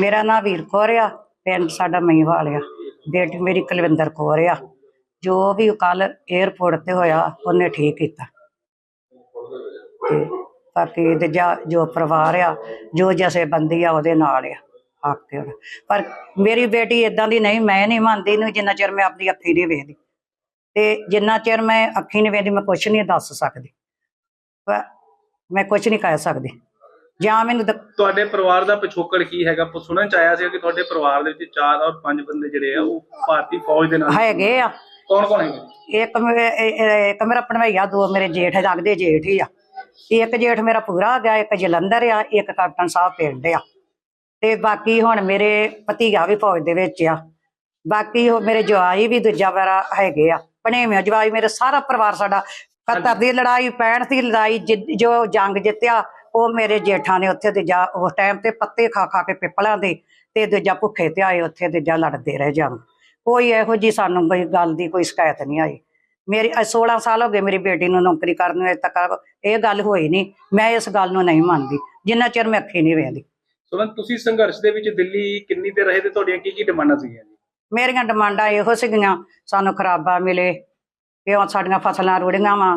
ਮੇਰਾ ਨਾਂ ਵੀਰ ਕੌਰ ਆ, ਪਿੰਡ ਸਾਡਾ ਮਈਵਾਲ ਆ। ਬੇਟੀ ਮੇਰੀ ਕੁਲਵਿੰਦਰ ਕੌਰ ਆ। ਜੋ ਵੀ ਕੱਲ 에ਅਰਪੋਰਟ ਤੇ ਹੋਇਆ, ਉਹਨੇ ਠੀਕ ਕੀਤਾ। ਤੇ ਬਾਕੀ ਦੂਜਾ ਜੋ ਪਰਿਵਾਰ ਆ, ਜੋ ਜਸੇ ਬੰਦੀ ਆ, ਉਹਦੇ ਨਾਲ ਆ ਹੱਕ ਤੇ ਪਰ ਮੇਰੀ ਬੇਟੀ ਇਦਾਂ ਦੀ ਨਹੀਂ, ਮੈਂ ਨਹੀਂ ਮੰਨਦੀ ਨੂੰ ਜਿੰਨਾ ਚਿਰ ਮੈਂ ਆਪਣੀ ਅੱਖੀ ਨਹੀਂ ਵੇਖਦੀ। ਤੇ ਜਿੰਨਾ ਚਿਰ ਮੈਂ ਅੱਖੀ ਨਹੀਂ ਵੇਖਦੀ, ਮੈਂ ਕੁਝ ਨਹੀਂ ਦੱਸ ਸਕਦੀ। ਮੈਂ ਕੁਝ ਨਹੀਂ ਕਹਿ ਸਕਦੀ। ਜਾਂ ਮੈਨੂੰ ਦ- ਤੁਹਾਡੇ ਪਰਿਵਾਰ ਦਾ ਪਿਛੋਕੜ ਕੀ ਹੈਗਾ? ਪ- ਸੁਣਨ ਚ ਆਇਆ ਸੀ ਕਿ ਤੁਹਾਡੇ ਪਰਿਵਾਰ ਦੇ ਵਿੱਚ ਚਾਰ ਔਰ ਪੰਜ ਬੰਦੇ ਜਿਹੜੇ ਆ ਉਹ ਭਾਰਤੀ ਫੌਜ ਦੇ ਨਾਲ ਹੈਗੇ ਆ। ਕੌਣ ਕੌਣ ਹੈਗੇ? ਇੱਕ ਮੇ- ਇਹ- ਇਹ- ਇੱਕ ਮੇਰਾ ਭਣਵਈਆ ਦੋ ਮੇਰੇ ਜੇਠ ਲੱਗਦੇ ਜੇਠ ਹੀ ਆ। ਇੱਕ ਜੇਠ ਮੇਰਾ ਪੂਰਾ ਗਿਆ ਇੱਕ ਜਲੰਧਰ ਆ ਇੱਕ ਕੈਪਟਨ ਸਾਹਿਬ ਪਿੰਡ ਆ। ਤੇ ਬਾਕੀ ਹੁਣ ਮੇਰੇ ਭਤੀਆ ਵੀ ਫੌਜ ਦੇ ਵਿੱਚ ਆ। ਬਾਕੀ ਉਹ ਮੇਰੇ ਜਵਾਈ ਵੀ ਦੂਜਾ ਮੇਰਾ ਹੈਗੇ ਆ। ਭਣੇਵੇਂ ਜਵਾਈ ਮੇਰੇ ਸਾਰਾ ਪਰਿਵਾਰ ਸਾਡਾ 71 ਦੀ ਲੜਾਈ 65 ਦੀ ਲੜਾਈ ਜਿ- ਜੋ ਜੰਗ ਜਿੱਤਿਆ ਉਹ ਮੇਰੇ ਜੇਠਾਂ ਨੇ ਉੱਥੇ ਦੂਜਾ ਉਸ ਟਾਈਮ ਤੇ ਪੱਤੇ ਖਾ ਖਾ ਕੇ ਪਿੱਪਲਾਂ ਦੇ ਤੇ ਦੂਜਾ ਭੁੱਖੇ ਤੇ ਆਏ ਉੱਥੇ ਦੂਜਾ ਲੜਦੇ ਰਹੇ ਜੰਗ ਕੋਈ ਇਹੋ ਜੀ ਸਾਨੂੰ ਕੋਈ ਗੱਲ ਦੀ ਕੋਈ ਸ਼ਿਕਾਇਤ ਨਹੀਂ ਆਈ। ਮੇਰੀ ਅ 16 ਸਾਲ ਹੋ ਗਏ ਮੇਰੀ ਬੇਟੀ ਨੂੰ ਨੌਕਰੀ ਕਰਨ ਨੂੰ ਤੱਕ ਇਹ ਗੱਲ ਹੋਈ ਨਹੀਂ। ਮੈਂ ਇਸ ਗੱਲ ਨੂੰ ਨਹੀਂ ਮੰਨਦੀ ਜਿੰਨਾ ਚਿਰ ਮੈਂ ਅੱਖੀ ਨਹੀਂ ਵੇਖਦੀ। ਸੁਣਨ ਤੁਸੀਂ ਸੰਘਰਸ਼ ਦੇ ਵਿੱਚ ਦਿੱਲੀ ਕਿੰਨੀ ਦੇਰ ਰਹੇ ਤੇ ਤੁਹਾਡੀਆਂ ਕੀ ਕੀ ਡਿਮਾਂਡਾਂ ਸੀਗੀਆਂ ਜੀ? ਮੇਰੀਆਂ ਡਿਮਾਂਡਾਂ ਇਹੋ ਸੀਗੀਆਂ ਸਾਨੂੰ ਖਰਾਬਾ ਮਿਲੇ ਕਿ ਉਹ ਸਾਡੀਆਂ ਫਸਲਾਂ ਰੁੜੀਆਂ ਵਾ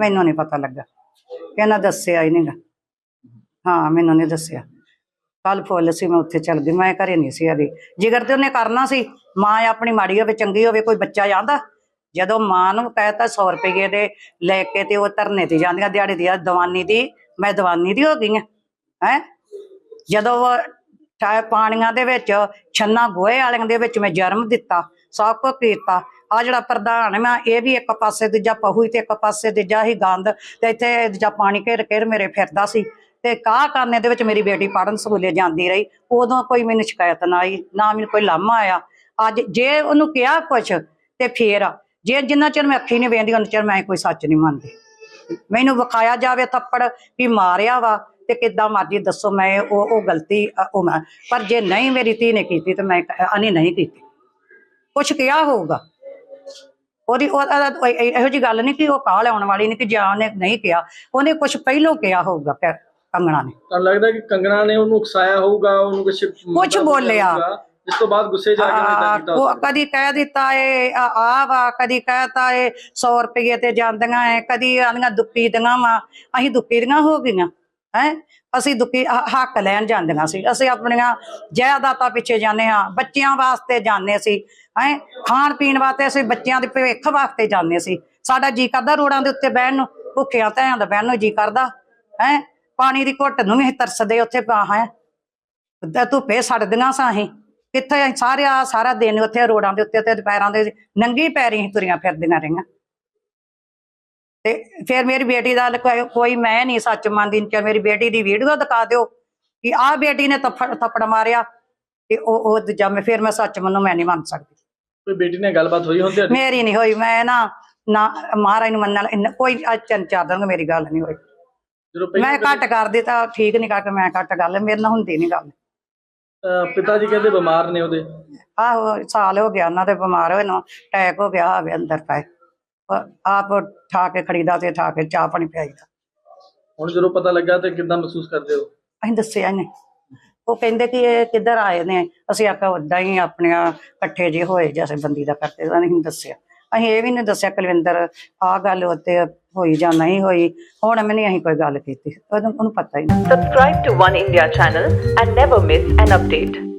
ਮੈਨੂੰ ਨਹੀਂ ਪਤਾ ਲੱਗਾ। ਇਹਨਾਂ ਦੱਸਿਆ ਹੀ ਨਹੀਂਗਾ ਹਾਂ, ਮੈਨੂੰ ਨਹੀਂ ਦੱਸਿਆ। ਕੱਲ ਫੁੱਲ ਸੀ, ਮੈਂ ਉੱਥੇ ਚਲ ਗਈ। ਮੈਂ ਘਰੇ ਨਹੀਂ ਸੀ ਹੈਗੀ ਜਿਗਰ ਤੇ ਉਹਨੇ ਕਰਨਾ ਸੀ, ਮਾਂ ਆਪਣੀ ਮਾੜੀ ਹੋਵੇ, ਚੰਗੀ ਹੋਵੇ, ਕੋਈ ਬੱਚਾ ਜਾਂਦਾ। ਜਦੋਂ ਮਾਂ ਨੂੰ ਕਹਿਤਾ 100 ਰੁਪਏ ਦੇ ਲੈ ਕੇ ਤੇ ਉਹ ਧਰਨੇ ਤੇ ਜਾਂਦੀਆਂ, ਦਿਹਾੜੀ ਦੀ, ਦਵਾਨੀ ਦੀ, ਮੈਂ ਦਵਾਨੀ ਦੀ ਹੋ ਗਈ ਹਾਂ ਹੈ? ਜਦੋਂ ਪਾਣੀਆਂ ਦੇ ਵਿੱਚ, ਛੰਨਾ ਗੋਹੇ ਵਾਲਿਆਂ ਦੇ ਵਿੱਚ ਮੈਂ ਜਨਮ ਦਿੱਤਾ, ਸਭ ਕੁਝ ਕੀਤਾ। ਆ ਜਿਹੜਾ ਪ੍ਰਧਾਨ ਮੈਂ ਇਹ ਵੀ ਇੱਕ ਪਾਸੇ ਦੂਜਾ ਪਹੂ ਤੇ ਇੱਕ ਪਾਸੇ ਦੂਜਾ ਹੀ ਗੰਦ ਤੇ ਇੱਥੇ ਦੂਜਾ ਪਾਣੀ ਘੇਰ ਘੇਰ ਮੇਰੇ ਫਿਰਦਾ ਸੀ ਤੇ ਕਾਹ ਕਰਨੇ ਦੇ ਵਿੱਚ ਮੇਰੀ ਬੇਟੀ ਪੜਨ ਸਕੂਲੇ ਜਾਂਦੀ ਰਹੀ, ਉਦੋਂ ਕੋਈ ਮੈਨੂੰ ਸ਼ਿਕਾਇਤ ਨਾ ਆਈ, ਨਾ ਮੈਨੂੰ ਕੋਈ ਲਾਮਾ ਆਇਆ। ਅੱਜ ਜੇ ਉਹਨੂੰ ਕਿਹਾ ਕੁਛ ਤੇ ਫੇਰ ਜੇ ਜਿੰਨਾ ਚਿਰ ਮੈਂ ਅੱਖੀ ਨਹੀਂ ਵੇਂਦੀ ਉਹਨਾਂ ਚਿਰ ਮੈਂ ਕੋਈ ਸੱਚ ਨਹੀਂ ਮੰਨਦੀ। ਮੈਨੂੰ ਵਿਖਾਇਆ ਜਾਵੇ ਥੱਪੜ ਵੀ ਮਾਰਿਆ ਵਾ ਤੇ ਕਿੱਦਾਂ ਮਰਜ਼ੀ ਦੱਸੋ, ਮੈਂ ਉਹ ਉਹ ਗਲਤੀ ਉਹ ਮੈਂ, ਪਰ ਜੇ ਨਹੀਂ ਮੇਰੀ ਧੀ ਨੇ ਕੀਤੀ ਤੇ ਮੈਂ ਕ- ਨਹੀਂ ਕੀਤੀ। ਕੁਛ ਕਿਹਾ ਹੋਊਗਾ। ਉਹਦੀ ਉਹ- ਉਹਦਾ- ਇਹ- ਜੀ ਗੱਲ ਨਹੀਂ ਕਿ ਉਹ ਕਾਲ ਆਉਣ ਵਾਲੀ ਨਹੀਂ ਕਿ ਜਾਂ ਉਹਨੇ ਨਹੀਂ ਕਿਹਾ ਉਹਨੇ ਕੁਛ ਪਹਿਲੋਂ ਕਿਹਾ ਹੋਊਗਾ ਫਿਰ ਕੰਗਣਾ ਨੇ ਤੁਹਾਨੂੰ ਲੱਗਦਾ ਕਿ ਕੰਗਣਾ ਨੇ ਉਹਨੂੰ ਉਕਸਾਇਆ ਹੋਊਗਾ ਉਹਨੂੰ ਕੁਝ ਕੁਛ ਬੋਲਿਆ। ਇਸ ਤੋਂ ਬਾਅਦ ਗੁੱਸੇ ਜਾ ਕੇ ਉਹ। ਕਦੀ ਕਹਿ ਦਿੱਤਾ ਏ ਆ ਆ ਵਾ ਕਦੀ ਕਹਿਤਾ ਏ 100 ਰੁਪਏ ਤੇ ਜਾਂਦੀਆਂ ਏ ਕਦੀ ਆਂਦੀਆਂ ਦੁੱਪੀ ਦੀਆਂ ਵਾ ਅਸੀਂ ਦੁੱਪੀ ਦੀਆਂ ਹੋ ਗਈਆਂ ਹੈ? ਅਸੀਂ ਦੁਖੀ ਹੱਕ ਲੈਣ ਜਾਂਦੀਆਂ ਸੀ। ਅਸੀਂ ਆਪਣੀਆਂ ਜਾਇਦਾਦਾਂ ਪਿੱਛੇ ਜਾਂਦੇ ਹਾਂ, ਬੱਚਿਆਂ ਵਾਸਤੇ ਜਾਂਦੇ ਸੀ। ਹੈ? ਖਾਣ ਪੀਣ ਵਾਸਤੇ ਅਸੀਂ ਬੱਚਿਆਂ ਦੇ ਭਵਿੱਖ ਵਾਸਤੇ ਜਾਂਦੇ ਸੀ। ਸਾਡਾ ਜੀ ਕਰਦਾ ਰੋੜਾਂ ਦੇ ਉੱਤੇ ਬਹਿਣ ਨੂੰ, ਭੁੱਖਿਆਂ ਧਿਆਂ ਦਾ ਬਹਿਣ ਨੂੰ ਜੀ ਕਰਦਾ। ਹੈ? ਪਾਣੀ ਦੀ ਘੁੱਟ ਨੂੰ ਵੀ ਅਸੀਂ ਤਰਸਦੇ ਉੱਥੇ ਹੈ? ਤੇ ਧੁੱਪੇ ਸੜਦੀਆਂ ਸਾਂ ਅਸੀਂ। ਕਿੱਥੇ ਅਸੀਂ ਸਾਰੇ ਆ ਸਾਰਾ ਦਿਨ ਉੱਥੇ ਰੋਡਾਂ ਦੇ ਉੱਤੇ ਤੇ ਦੁਪਹਿਰਾਂ ਦੇ ਨੰਗੀ ਪੈਰੀ ਅਸੀਂ ਤੁਰੀਆਂ ਫਿਰਦੀਆਂ ਰਹੀਆਂ। ਤੇ ਫਿਰ ਮੇਰੀ ਬੇਟੀ ਦਾ ਕੋਈ- ਕੋਈ ਮੈਂ ਨਹੀਂ ਸੱਚ ਮੰਨਦੀ ਕਿ ਮੇਰੀ ਬੇਟੀ ਦੀ ਵੀਡੀਓ ਦਿਖਾ ਦਿਓ ਕਿ ਆਹ ਬੇਟੀ ਨੇ ਥੱਪੜ ਥੱਪੜ ਮਾਰਿਆ ਤੇ ਉਹ ਉਹ ਦੂਜਾ ਮੈਂ ਫਿਰ ਮੈਂ ਸੱਚ ਮੰਨੂ ਮੈਂ ਨਹੀਂ ਮੰਨ ਸਕਦੀ। ਕੋਈ ਬੇਟੀ ਨਾਲ ਗੱਲਬਾਤ ਹੋਈ ਹੁੰਦੀ ਤੁਹਾਡੀ? ਮੇਰੀ ਨਹੀਂ ਹੋਈ ਮੈਂ ਨਾ ਨਾ ਮਹਾਰਾਜ ਨੂੰ ਮੰਨਣ ਇੰਨਾ- ਕੋਈ ਅੱਜ ਤਿੰਨ ਚਾਰ ਦਿਨ ਮੇਰੀ ਗੱਲ ਨਹੀਂ ਹੋਈ। ਜਦੋਂ ਪਹਿਲਾਂ ਮੈਂ ਘੱਟ ਕਰਦੀ ਤਾਂ ਠੀਕ ਨਹੀਂ ਕਰਕੇ ਮੈਂ ਘੱਟ ਗੱਲ ਮੇਰੇ ਨਾਲ ਹੁੰਦੀ ਨਹੀਂ ਗੱਲ। ਅਹ ਪਿਤਾ ਜੀ ਕਹਿੰਦੇ ਬਿਮਾਰ ਨੇ ਉਹਦੇ। ਆਹੋ ਸਾਲ ਹੋ ਗਿਆ ਉਹਨਾਂ ਦੇ ਬਿਮਾਰ ਹੋਏ ਨੂੰ ਅਟੈਕ ਹੋ ਗਿਆ ਹੋਵੇ ਅੰਦਰ ਪਏ। ਆਪ ਠਾ ਕੇ ਖੜੀਦਾ ਤੇ ਠਾ ਕੇ ਚਾਹ ਪਾਣੀ ਪਿਆਈਦਾ। ਹੁਣ ਜਦੋਂ ਪਤਾ ਲੱਗਾ ਤੇ ਕਿੱਦਾਂ ਮਹਿਸੂਸ ਕਰਦੇ ਹੋ? ਅਸੀਂ ਦੱਸਿਆ ਨਹੀਂ। ਉਹ ਕਹਿੰਦੇ ਕਿ ਇਹ ਕਿੱਧਰ ਆਏ ਨੇ? ਅਸੀਂ ਆਖਿਆ ਉਦਾਂ ਹੀ ਆਪਣੀਆਂ ਇਕੱਠੇ ਜੇ ਹੋਏ ਜੈਸੇ ਬੰਦੀ ਦਾ ਕਰਦੇ। ਉਹਨਾਂ ਨੇ ਨਹੀਂ ਦੱਸਿਆ। ਅਸੀਂ ਇਹ ਵੀ ਨਹੀਂ ਦੱਸਿਆ ਕੁਲਵਿੰਦਰ ਆਹ ਗੱਲ ਉੱਤੇ ਹੋਈ ਜਾਂ ਨਹੀਂ ਹੋਈ। ਹੁਣ ਮੈਂ ਨਹੀਂ ਅਸੀਂ ਕੋਈ ਗੱਲ ਕੀਤੀ। ਉਹਨੂੰ ਪਤਾ ਹੀ ਨਹੀਂ। Subscribe to One India channel and never miss an update.